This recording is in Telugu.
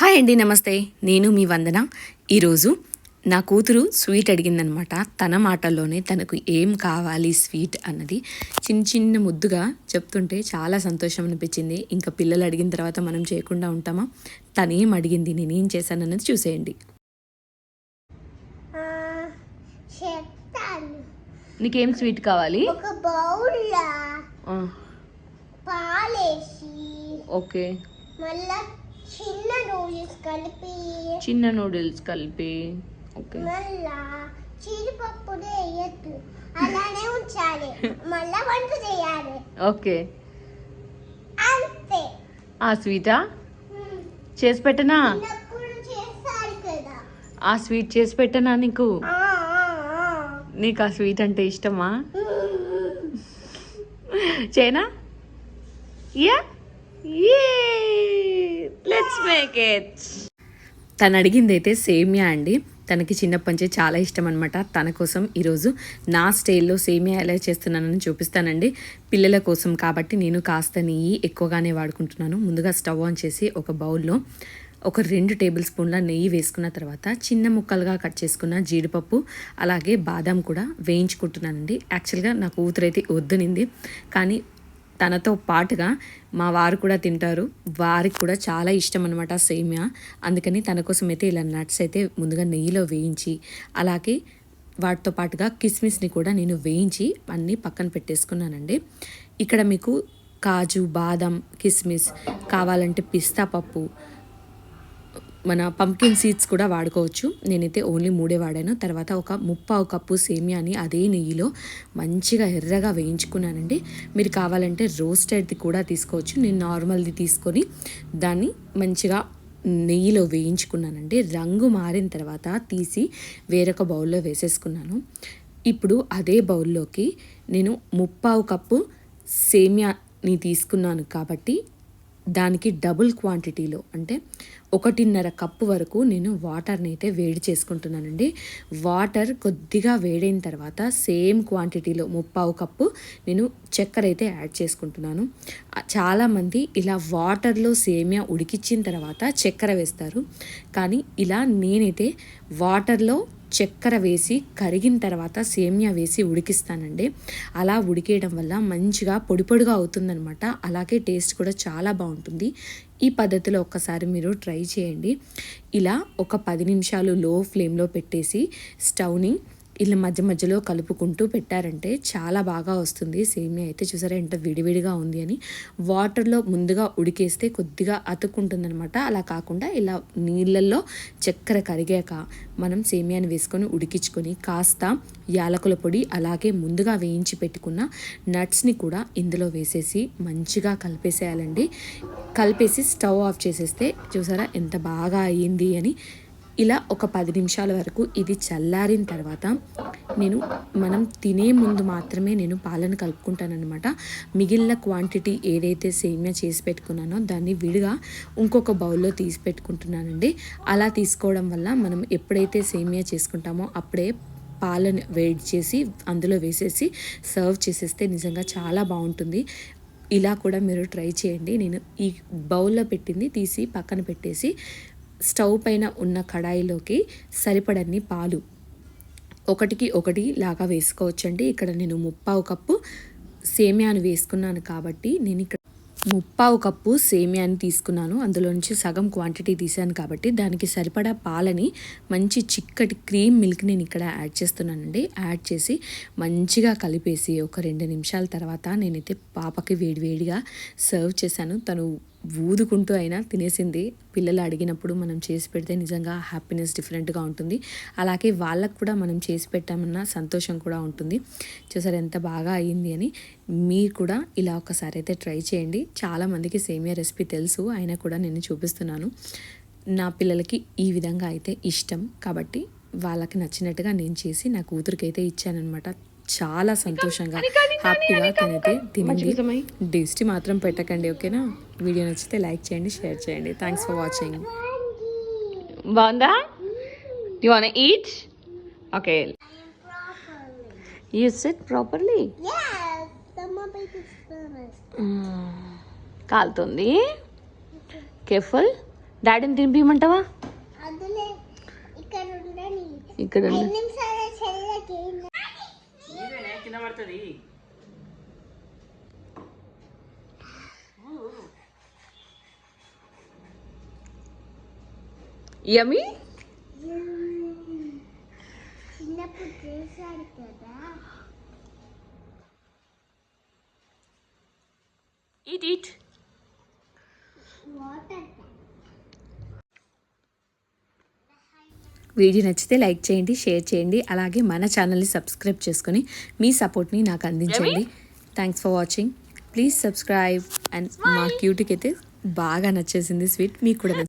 హాయ్ అండి నమస్తే. నేను మీ వందన. ఈరోజు నా కూతురు స్వీట్ అడిగిందనమాట. తన మాటల్లోనే తనకు ఏం కావాలి స్వీట్ అన్నది చిన్న చిన్న ముద్దుగా చెప్తుంటే చాలా సంతోషం అనిపించింది. ఇంకా పిల్లలు అడిగిన తర్వాత మనం చేయకుండా ఉంటామా? తనేం అడిగింది? నేనేం చేశానన్నది చూసేయండి. నీకేం స్వీట్ కావాలి? ఓకే. మళ్ళా చిన్న నూడిల్స్ కలిపి. చిన్న నూడిల్స్ కలిపి. ఓకే మళ్ళా జీడిపప్పునే వేయద్దు. అలానే ఉంచాలి. మళ్ళా వంట చేయాలి. ఓకే అంతే. ఆ స్వీటా చేసి పెట్టనా? ఆ స్వీట్ చేసి పెట్టనా నీకు. నీకు ఆ స్వీట్ అంటే ఇష్టమా? చేయనా యా లెట్స్ మేక్ ఇట్ తను అడిగింది అయితే సేమియా అండి. తనకి చిన్నప్పటి నుంచి చాలా ఇష్టం అనమాట తన కోసం ఈరోజు నా స్టైల్లో సేమియా ఎలా చేస్తున్నానని చూపిస్తానండి. పిల్లల కోసం కాబట్టి నేను కాస్త నెయ్యి ఎక్కువగానే వాడుకుంటున్నాను. ముందుగా స్టవ్ ఆన్ చేసి ఒక బౌల్లో ఒక రెండు టేబుల్ స్పూన్ల నెయ్యి వేసుకున్న తర్వాత చిన్న ముక్కలుగా కట్ చేసుకున్న జీడిపప్పు అలాగే బాదం కూడా వేయించుకుంటున్నానండి. యాక్చువల్గా నా కూతురైతే వద్దనింది. కానీ తనతో పాటుగా మా వారు కూడా తింటారు. వారికి కూడా చాలా ఇష్టం అనమాట సేమియా. అందుకని తన కోసం అయితే ఇలా నట్స్ అయితే ముందుగా నెయ్యిలో వేయించి అలాగే వాటితో పాటుగా కిస్మిస్ని కూడా నేను వేయించి అన్నీ పక్కన పెట్టేసుకున్నానండి. ఇక్కడ మీకు కాజు బాదం కిస్మిస్ కావాలంటే పిస్తా పప్పు మన పంకిన్ సీడ్స్ కూడా వాడుకోవచ్చు. నేనైతే ఓన్లీ మూడే వాడాను. తర్వాత ఒక ముప్పావు కప్పు సేమియాని అదే నెయ్యిలో మంచిగా ఎర్రగా వేయించుకున్నానండి. మీరు కావాలంటే రోస్టెడ్ది కూడా తీసుకోవచ్చు. నేను నార్మల్ది తీసుకొని దాన్ని మంచిగా నెయ్యిలో వేయించుకున్నానండి. రంగు మారిన తర్వాత తీసి వేరొక బౌల్లో వేసేసుకున్నాను. ఇప్పుడు అదే బౌల్లోకి నేను ముప్పావు కప్పు సేమియాని తీసుకున్నాను కాబట్టి దానికి డబుల్ క్వాంటిటీలో అంటే ఒకటిన్నర కప్పు వరకు నేను వాటర్ని అయితే వేడి చేసుకుంటున్నానండి. వాటర్ కొద్దిగా వేడైన తర్వాత సేమ్ క్వాంటిటీలో ముప్పావు కప్పు నేను చక్కెర అయితే యాడ్ చేసుకుంటున్నాను. చాలామంది ఇలా వాటర్లో సేమియా ఉడికిచ్చిన తర్వాత చక్కెర వేస్తారు. కానీ ఇలా నేనైతే వాటర్లో చక్కెర వేసి కరిగిన తర్వాత సేమియా వేసి ఉడికిస్తానండి. అలా ఉడికేయడం వల్ల మంచిగా పొడి పొడిగా అవుతుందనమాట అలాగే టేస్ట్ కూడా చాలా బాగుంటుంది. ఈ పద్ధతిలో ఒక్కసారి మీరు ట్రై చేయండి. ఇలా ఒక పది నిమిషాలు లో ఫ్లేమ్లో పెట్టేసి స్టవ్ని ఇలా మధ్య మధ్యలో కలుపుకుంటూ పెట్టారంటే చాలా బాగా వస్తుంది. సేమియా అయితే చూసారా ఎంత విడివిడిగా ఉంది అని. వాటర్లో ముందుగా ఉడికేస్తే కొద్దిగా అతుక్కుంటుందనమాట అలా కాకుండా ఇలా నీళ్ళల్లో చక్కెర కరిగాక మనం సేమియాని వేసుకొని ఉడికించుకొని కాస్త యాలకుల పొడి అలాగే ముందుగా వేయించి పెట్టుకున్న నట్స్ని కూడా ఇందులో వేసేసి మంచిగా కలిపేసేయాలండి. కలిపేసి స్టవ్ ఆఫ్ చేసేస్తే చూసారా ఎంత బాగా అయ్యింది అని ఇలా ఒక పది నిమిషాల వరకు ఇది చల్లారిన తర్వాత నేను మనం తినే ముందు మాత్రమే నేను పాలను కలుపుకుంటానన్నమాట. మిగిలిన క్వాంటిటీ ఏదైతే సేమియా చేసి పెట్టుకున్నానో దాన్ని విడిగా ఇంకొక బౌల్లో తీసి పెట్టుకుంటున్నానండి. అలా తీసుకోవడం వల్ల మనం ఎప్పుడైతే సేమియా చేసుకుంటామో అప్పుడే పాలను వేడి చేసి అందులో వేసేసి సర్వ్ చేసేస్తే నిజంగా చాలా బాగుంటుంది. ఇలా కూడా మీరు ట్రై చేయండి. నేను ఈ బౌల్లో పెట్టింది తీసి పక్కన పెట్టేసి స్టవ్ పైన ఉన్న కడాయిలోకి సరిపడన్ని పాలు. ఒకటికి ఒకటి లాగా వేసుకోవచ్చండి. ఇక్కడ నేను ముప్పావు కప్పు సేమియాను వేసుకున్నాను కాబట్టి నేను ఇక్కడ ముప్పావు కప్పు సేమియాని తీసుకున్నాను. అందులో నుంచి సగం క్వాంటిటీ తీసాను కాబట్టి దానికి సరిపడా పాలని మంచి చిక్కటి క్రీమ్ మిల్క్ నేను ఇక్కడ యాడ్ చేస్తున్నానండి. యాడ్ చేసి మంచిగా కలిపేసి ఒక రెండు నిమిషాల తర్వాత నేనైతే పాపకి వేడివేడిగా సర్వ్ చేశాను. తను ఊదుకుంటూ అయినా తినేసింది. పిల్లలు అడిగినప్పుడు మనం చేసి పెడితే నిజంగా హ్యాపీనెస్ డిఫరెంట్గా ఉంటుంది. అలాగే వాళ్ళకు కూడా మనం చేసి పెట్టామన్న సంతోషం కూడా ఉంటుంది. చూసారు ఎంత బాగా అయ్యింది అని. మీరు కూడా ఇలా ఒకసారి అయితే ట్రై చేయండి. చాలామందికి సేమియా రెసిపీ తెలుసు. అయినా కూడా నేను చూపిస్తున్నాను. నా పిల్లలకి ఈ విధంగా అయితే ఇష్టం. కాబట్టి వాళ్ళకి నచ్చినట్టుగా నేను చేసి నా కూతురికి అయితే ఇచ్చానమాట చాలా సంతోషంగా హ్యాపీగా తనైతే తినింది డిస్టి మాత్రం పెట్టకండి ఓకేనా? వీడియో నచ్చితే లైక్ చేయండి షేర్ చేయండి. థ్యాంక్స్ ఫర్ వాచింగ్ బాగుందా? You want eat okay you sit properly. కాలుతుంది. కేర్ఫుల్ డాడీని తినిపించమంటావా ఇక్కడ ఉండని ఇక్కడ ఐదు నిమిషాల చెల్లెకి కింద పడుతుంది యమి చిన్నప్పుడు చేశాడు కదా ఇట్ ఇట్ వాటర్ వీడియో నచ్చితే లైక్ చేయండి షేర్ చేయండి అలాగే మన ఛానల్ని సబ్స్క్రైబ్ చేసుకొని మీ సపోర్ట్ని నాకు అందించండి. Thanks for watching please subscribe and మా క్యూటీకి అయితే బాగా నచ్చేసింది స్వీట్ మీకు కూడా